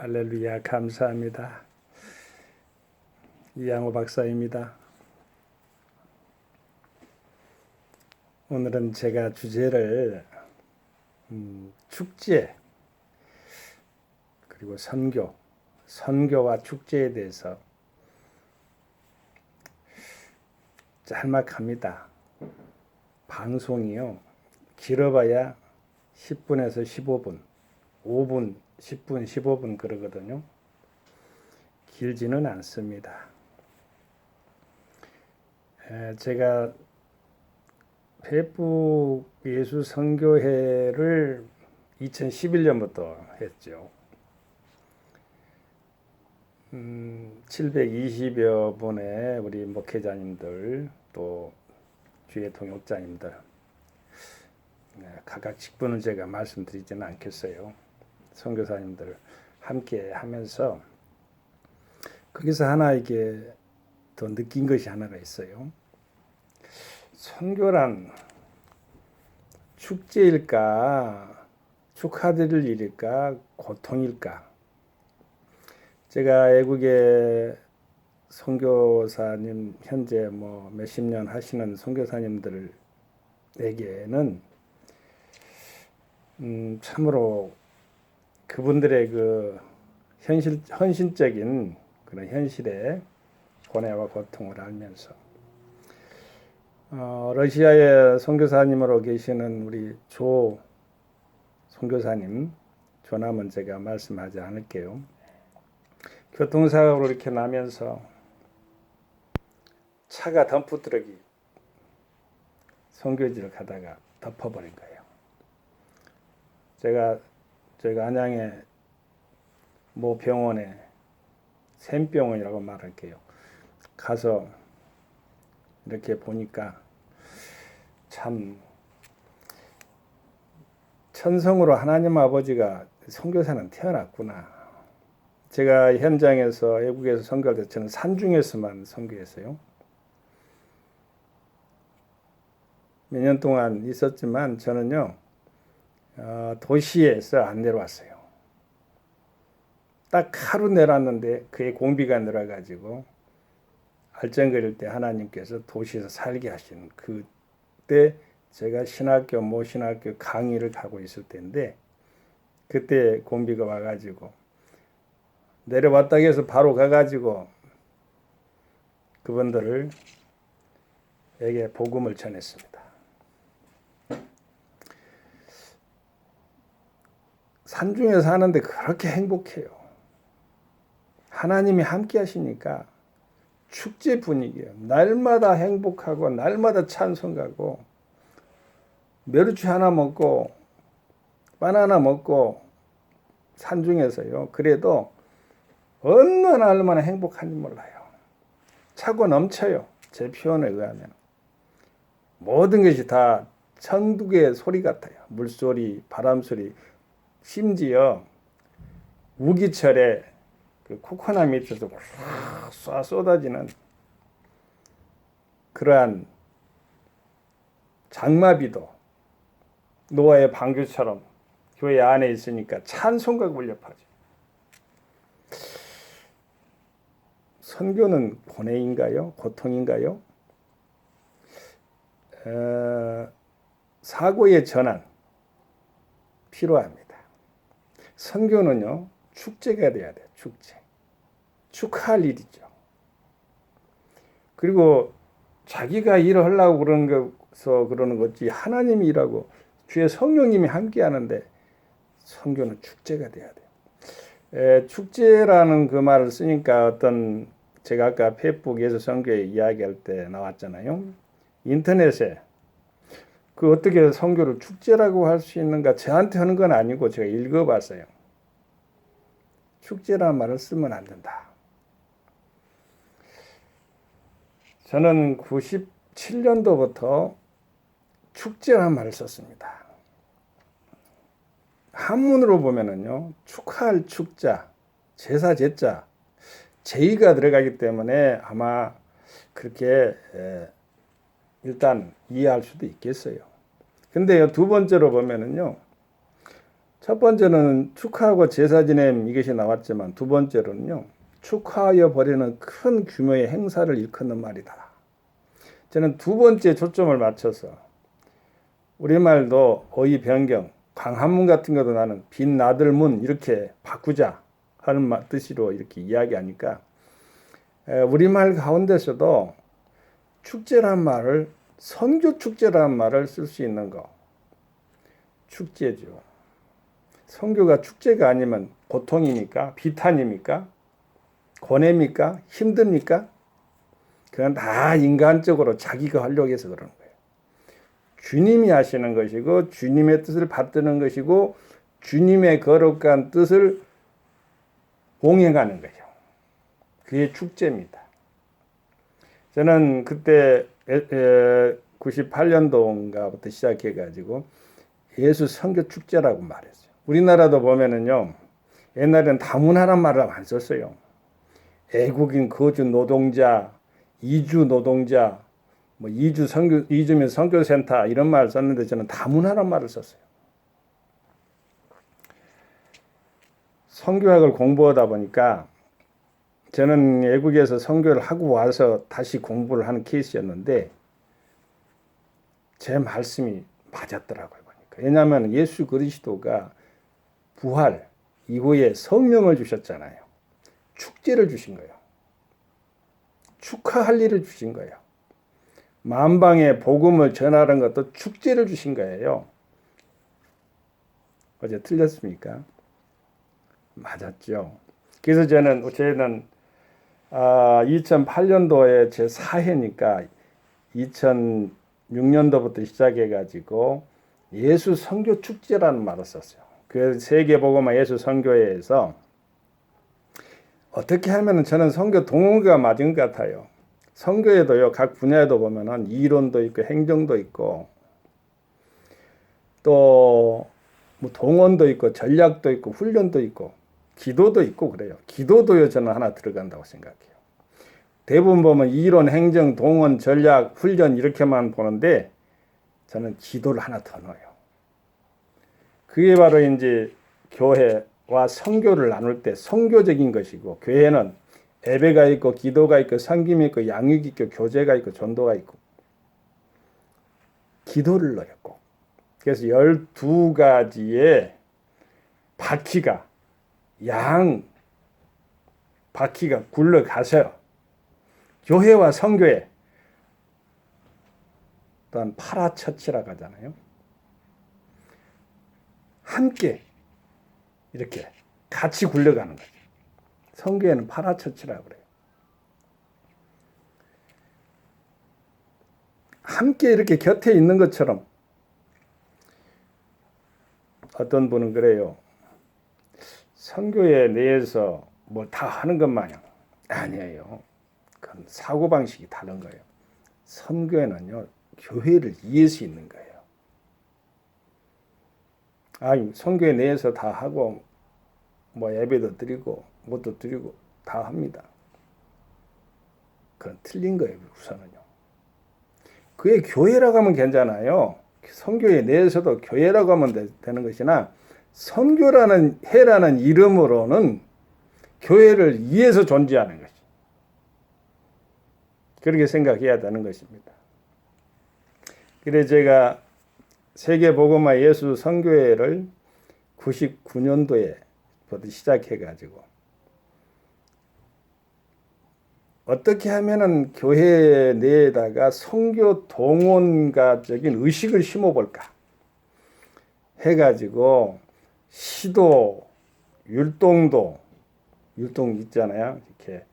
할렐루야 감사합니다. 이양호 박사입니다. 오늘은 제가 주제를 음, 축제 그리고 선교, 선교와 축제에 대해서 짤막합니다. 방송이요 길어봐야 10분에서 15분, 5분 10분, 15분 그러거든요. 길지는 않습니다. 에, 제가 페북 예수 선교회를 2011년부터 했죠. 음, 720여 분의 우리 목회자님들 또 주의 동역자님들 네, 각각 직분은 제가 말씀드리지는 않겠어요. 선교사님들 함께 하면서 거기서 하나 이게 더 느낀 것이 하나가 있어요. 선교란 축제일까 축하드릴 일일까 고통일까 제가 애국의 선교사님 현재 뭐 몇십 년 하시는 선교사님들에게는 음, 참으로 그분들의 그 현실 헌신적인 그런 현실의 고뇌와 고통을 알면서 어, 러시아의 선교사님으로 계시는 우리 조 선교사님 조남은 제가 말씀하지 않을게요. 교통사고로 이렇게 나면서 차가 덤프트럭이 선교지를 가다가 덮어버린 거예요. 제가 저희가 안양의 모 병원에 샘병원이라고 말할게요. 가서 이렇게 보니까 참 천성으로 하나님 아버지가 선교사는 태어났구나. 제가 현장에서 외국에서 선교할 때 저는 산중에서만 선교했어요. 몇 년 동안 있었지만 저는요 어, 도시에서 안 내려왔어요. 딱 하루 내려왔는데 그의 공비가 늘어가지고 알짱거릴 때 하나님께서 도시에서 살게 하시는 그때 제가 신학교 모 신학교 강의를 가고 있을 때인데 그때 공비가 와가지고 내려왔다 해서 바로 가가지고 그분들을 에게 복음을 전했습니다. 산중에 사는데 그렇게 행복해요. 하나님이 함께 하시니까 축제 분위기예요. 날마다 행복하고 날마다 찬송가고 메르치 하나 먹고 바나나 먹고 산중에서요. 그래도 어느 날만나 행복한지 몰라요. 차고 넘쳐요. 제 표현에 의하면 모든 것이 다 천국의 소리 같아요. 물소리, 바람소리, 심지어 우기철에 그 코코넛 밑에서 쏴 쏟아지는 그러한 장마비도 노아의 방주처럼 교회 안에 있으니까 찬송가 울려파죠. 선교는 고뇌인가요? 고통인가요? 어, 사고의 전환 필요합니다. 선교는요 축제가 돼야 돼요. 축제. 축하할 일이죠. 그리고 자기가 일을 하려고 그러는 것서 그러는 거지 하나님이 일하고 주의 성령님이 함께 하는데 선교는 축제가 돼야 돼요. 에, 축제라는 그 말을 쓰니까 어떤 제가 아까 페북 예수 선교회 이야기할 때 나왔잖아요. 인터넷에 그 어떻게 선교를 축제라고 할 수 있는가 저한테 하는 건 아니고 제가 읽어봤어요. 축제라는 말을 쓰면 안 된다. 저는 97년도부터 축제라는 말을 썼습니다. 한문으로 보면은요, 축하할 축자, 제사 제자, 제의가 들어가기 때문에 아마 그렇게 일단 이해할 수도 있겠어요. 근데 두 번째로 보면은요, 첫 번째는 축하하고 제사 지냄 이것이 나왔지만 두 번째로는요. 축하하여 버리는 큰 규모의 행사를 일컫는 말이다. 저는 두 번째 초점을 맞춰서 우리말도 어휘 변경, 광화문 같은 것도 나는 빛나들문 이렇게 바꾸자 하는 뜻으로 이렇게 이야기하니까 우리말 가운데서도 축제란 말을 선교 축제라는 말을 쓸 수 있는 거 축제죠. 선교가 축제가 아니면 고통입니까? 비탄입니까? 고뇌입니까? 힘듭니까? 그건 다 인간적으로 자기가 하려고 해서 그러는 거예요. 주님이 하시는 것이고 주님의 뜻을 받드는 것이고 주님의 거룩한 뜻을 공행하는 거죠. 그게 축제입니다. 저는 그때 98년도인가부터 시작해 가지고 예수 선교 축제라고 말했어요. 우리나라도 보면은요, 옛날에는 다문화란 말을 안 썼어요. 애국인 거주 노동자, 이주 노동자, 뭐 이주 선교 이주민 선교센터 이런 말을 썼는데 저는 다문화란 말을 썼어요. 선교학을 공부하다 보니까 저는 외국에서 선교를 하고 와서 다시 공부를 하는 케이스였는데 제 말씀이 맞았더라고요. 보니까. 왜냐하면 예수 그리스도가 부활 이후에 성령을 주셨잖아요. 축제를 주신 거예요. 축하할 일을 주신 거예요. 만방에 복음을 전하는 것도 축제를 주신 거예요. 어제 틀렸습니까? 맞았죠. 그래서 저는 저는 아, 2008년도에 제 4회니까 2006년도부터 시작해 가지고 예수 선교 축제라는 말을 썼어요. 그 세계 복음화 예수 선교회에서 어떻게 하면 저는 선교 동호가 맞은 것 같아요. 선교에도요 각 분야에도 보면은 이론도 있고 행정도 있고 또 뭐 동원도 있고 전략도 있고 훈련도 있고 기도도 있고 그래요. 기도도요 저는 하나 들어간다고 생각해요. 대부분 보면 이론, 행정, 동원, 전략, 훈련 이렇게만 보는데 저는 기도를 하나 더 넣어요. 그게 바로 이제 교회와 성교를 나눌 때 성교적인 것이고 교회는 예배가 있고 기도가 있고 섬김이 있고 양육이 있고 교제가 있고 전도가 있고 기도를 넣었고 그래서 12가지의 바퀴가 양 바퀴가 굴러가서 교회와 성교회 또한 파라처치라고 하잖아요. 함께 이렇게 같이 굴러가는 거죠. 성교회는 파라처치라고 그래요. 함께 이렇게 곁에 있는 것처럼 어떤 분은 그래요. 선교회 내에서 뭐다 하는 것 마냥 아니에요. 그건 사고 방식이 다른 거예요. 선교회는요 교회를 위해서 있는 거예요. 아니 선교회 내에서 다 하고 뭐 예배도 드리고 뭐도 드리고 다 합니다. 그건 틀린 거예요 우선은요. 그게 교회라고 하면 괜찮아요. 선교회 내에서도 교회라고 하면 되 는 것이나 선교라는 해라는 이름으로는 교회를 위해서 존재하는 것이. 그렇게 생각해야 되는 것입니다. 그래 제가 세계 복음화 예수 선교회를 99년도에 부터 시작해 가지고 어떻게 하면은 교회 내에다가 선교 동원가적인 의식을 심어 볼까 해 가지고 시도, 율동도, 율동 있잖아요. 이렇게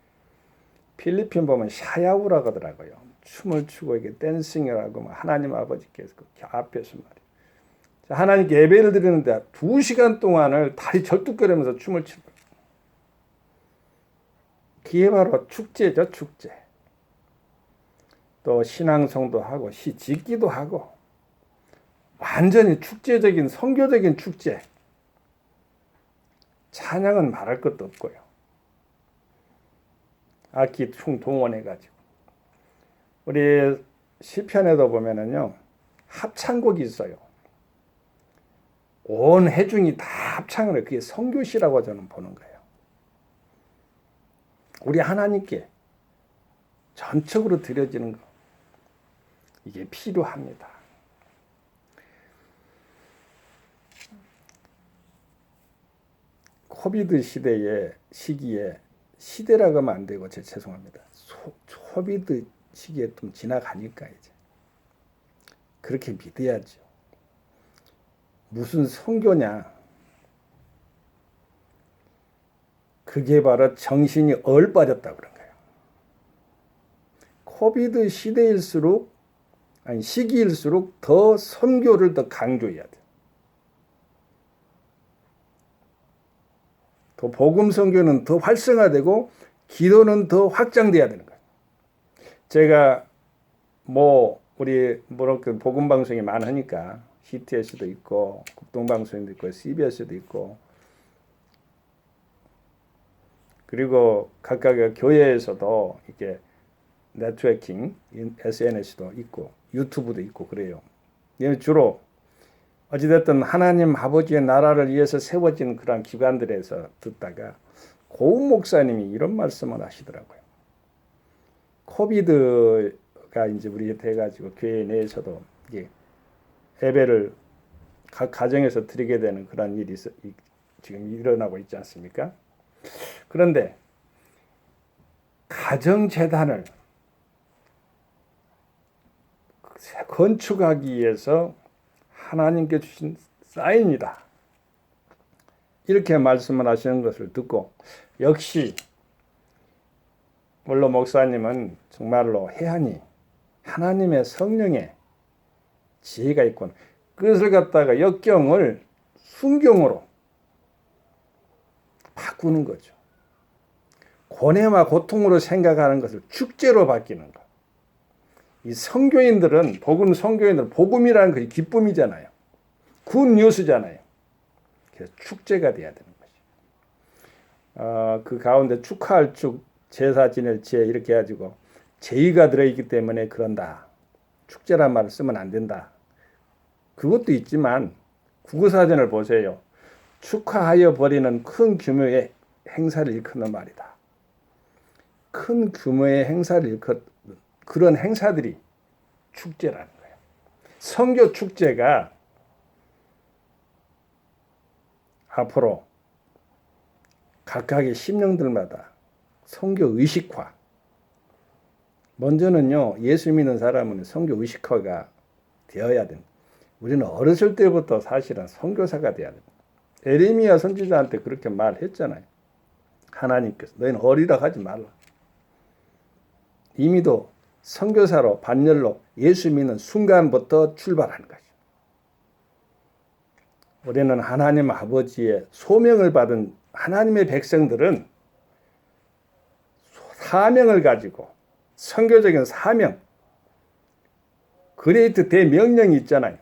필리핀 보면 샤야우라고 하더라고요. 춤을 추고 이게 댄싱을 하고 하나님 아버지께서 그 앞에서 말이에요. 하나님께 예배를 드리는데 두 시간 동안을 다리 절뚝거리면서 춤을 추고 그게 바로 축제죠, 축제. 또 신앙송도 하고 시 짓기도 하고 완전히 축제적인 성교적인 축제. 찬양은 말할 것도 없고요. 악기 충 동원해 가지고 우리 시편에도 보면은요 합창곡이 있어요. 온 해중이 다 합창을 해. 그게 성교시라고 저는 보는 거예요. 우리 하나님께 전적으로 드려지는 거. 이게 필요합니다. 코비드 시대의 시기에 시대라고 하면 안 되고 제 죄송합니다. 소, 코비드 시기에 좀 지나가니까 이제 그렇게 믿어야죠. 무슨 성교냐? 그게 바로 정신이 얼 빠졌다 그런 거예요. 코비드 시대일수록 아니 시기일수록 더 선교를 더 강조해야 돼. 더 복음 선교는 더 활성화되고 기도는 더 확장돼야 되는 거예요. 제가 뭐 우리 뭐랄까 복음 방송이 많으니까 CTS도 있고 국동 방송도 있고 CBS도 있고 그리고 각각의 교회에서도 이렇게 네트워킹, SNS도 있고 유튜브도 있고 그래요. 주로 어찌됐든 하나님 아버지의 나라를 위해서 세워진 그런 기관들에서 듣다가 고은 목사님이 이런 말씀을 하시더라고요. 코비드가 이제 우리 돼가지고 교회 내에서도 이게 예배를 각 가정에서 드리게 되는 그런 일이 지금 일어나고 있지 않습니까? 그런데 가정재단을 건축하기 위해서 하나님께 주신 사인이다. 이렇게 말씀을 하시는 것을 듣고 역시 물론 목사님은 정말로 해하니 하나님의 성령의 지혜가 있군. 그것을 갖다가 역경을 순경으로 바꾸는 거죠. 고뇌와 고통으로 생각하는 것을 축제로 바뀌는 것. 이 성교인들은 복음 성교인들 복음이라는 것이 기쁨이잖아요. 굿 뉴스잖아요. 그래서 축제가 돼야 되는 것이. 어, 그 가운데 축하할 축, 제사 지낼 제 이렇게 해가지고 제의가 들어있기 때문에 그런다. 축제란 말을 쓰면 안 된다. 그것도 있지만 국어사전을 보세요. 축하하여 버리는 큰 규모의 행사를 일컫는 말이다. 큰 규모의 행사를 일컫 그런 행사들이 축제라는 거예요. 성교 축제가 앞으로 각각의 심령들마다 성교 의식화. 먼저는요, 예수 믿는 사람은 성교 의식화가 되어야 됩니다. 우리는 어렸을 때부터 사실은 선교사가 돼야 됩니다. 에레미야 선지자한테 그렇게 말했잖아요. 하나님께서 너희는 어리라 하지 말라. 이미도 선교사로 반열로 예수 믿는 순간부터 출발하는 거죠. 우리는 하나님 아버지의 소명을 받은 하나님의 백성들은 사명을 가지고 선교적인 사명, 그레이트 대명령이 있잖아요.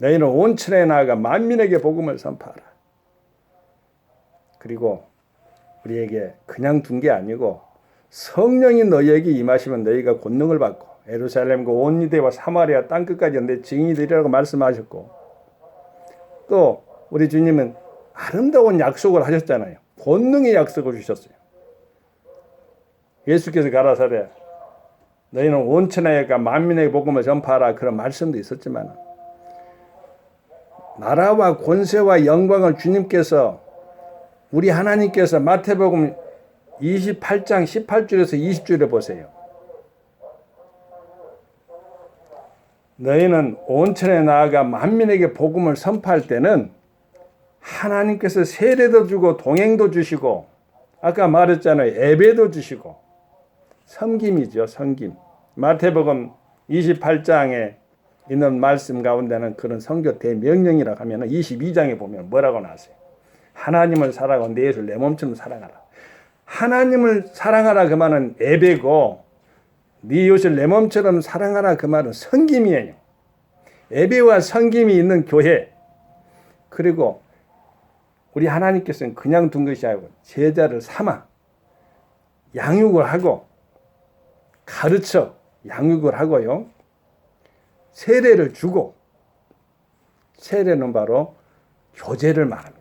너희는 온천에 나아가 만민에게 복음을 선포하라. 그리고 우리에게 그냥 둔 게 아니고 성령이 너희에게 임하시면 너희가 권능을 받고 에루살렘과 온 유대와 사마리아 땅 끝까지 내 증인이 되리라고 말씀하셨고 또 우리 주님은 아름다운 약속을 하셨잖아요. 권능의 약속을 주셨어요. 예수께서 가라사대 너희는 온천에가 만민에게 복음을 전파하라 그런 말씀도 있었지만 나라와 권세와 영광을 주님께서 우리 하나님께서 마태복음 28장 18절에서 20절에 보세요. 너희는 온천에 나아가 만민에게 복음을 선포할 때는 하나님께서 세례도 주고 동행도 주시고 아까 말했잖아요. 예배도 주시고 섬김이죠. 섬김. 마태복음 28장에 있는 말씀 가운데는 그런 성교 대명령이라 하면 22장에 보면 뭐라고 나왔어요? 하나님을 사랑하고 내 이웃을 내 몸처럼 사랑하라. 하나님을 사랑하라 그 말은 예배고 네 이웃을 내 몸처럼 사랑하라 그 말은 성김이에요. 예배와 성김이 있는 교회 그리고 우리 하나님께서는 그냥 둔 것이 아니고 제자를 삼아 양육을 하고 가르쳐 양육을 하고요. 세례를 주고 세례는 바로 교제를 말합니다.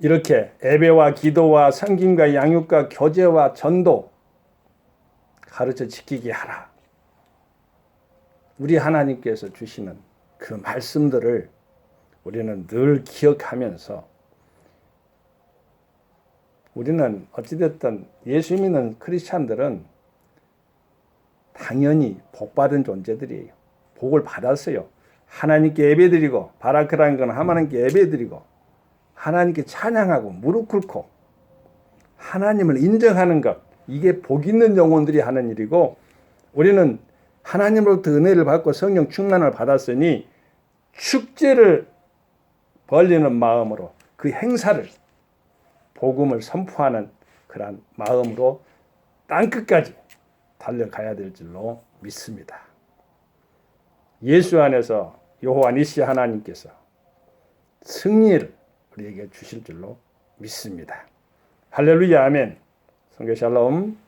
이렇게 예배와 기도와 성김과 양육과 교제와 전도 가르쳐 지키게 하라. 우리 하나님께서 주시는 그 말씀들을 우리는 늘 기억하면서 우리는 어찌됐든 예수 믿는 크리스찬들은 당연히 복받은 존재들이에요. 복을 받았어요. 하나님께 예배드리고 바라크라는 건 하나님께 예배드리고 하나님께 찬양하고 무릎 꿇고 하나님을 인정하는 것 이게 복 있는 영혼들이 하는 일이고 우리는 하나님으로부터 은혜를 받고 성령 충만을 받았으니 축제를 벌리는 마음으로 그 행사를 복음을 선포하는 그러한 마음으로 땅 끝까지 달려가야 될 줄로 믿습니다. 예수 안에서 여호와 니시 하나님께서 승리를 우리에게 주실 줄로 믿습니다. 할렐루야 아멘. 성교 샬롬.